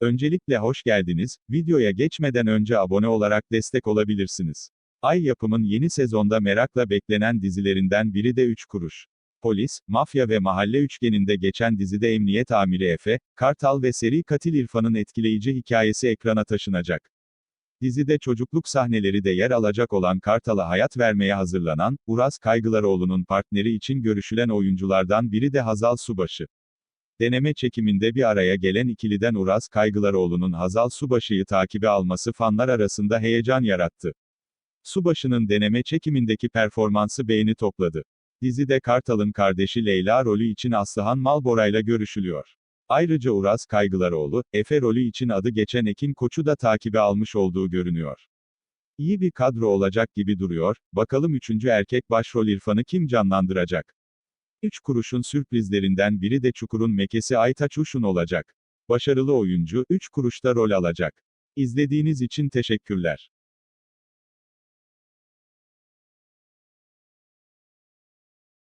Öncelikle hoş geldiniz, videoya geçmeden önce abone olarak destek olabilirsiniz. Ay Yapım'ın yeni sezonda merakla beklenen dizilerinden biri de 3 Kuruş. Polis, mafya ve mahalle üçgeninde geçen dizide emniyet amiri Efe, Kartal ve seri katil İrfan'ın etkileyici hikayesi ekrana taşınacak. Dizide çocukluk sahneleri de yer alacak olan Kartal'a hayat vermeye hazırlanan, Uraz Kaygılaroğlu'nun partneri için görüşülen oyunculardan biri de Hazal Subaşı. Deneme çekiminde bir araya gelen ikiliden Uraz Kaygılaroğlu'nun Hazal Subaşı'yı takibe alması fanlar arasında heyecan yarattı. Subaşı'nın deneme çekimindeki performansı beğeni topladı. Dizide Kartal'ın kardeşi Leyla rolü için Aslıhan Malbora'yla görüşülüyor. Ayrıca Uraz Kaygılaroğlu, Efe rolü için adı geçen Ekin Koç'u da takibe almış olduğu görünüyor. İyi bir kadro olacak gibi duruyor, bakalım üçüncü erkek başrol İrfan'ı kim canlandıracak? Üç kuruşun sürprizlerinden biri de Çukur'un mekesi Aytaç Uşun olacak. Başarılı oyuncu, 3 kuruşta rol alacak. İzlediğiniz için teşekkürler.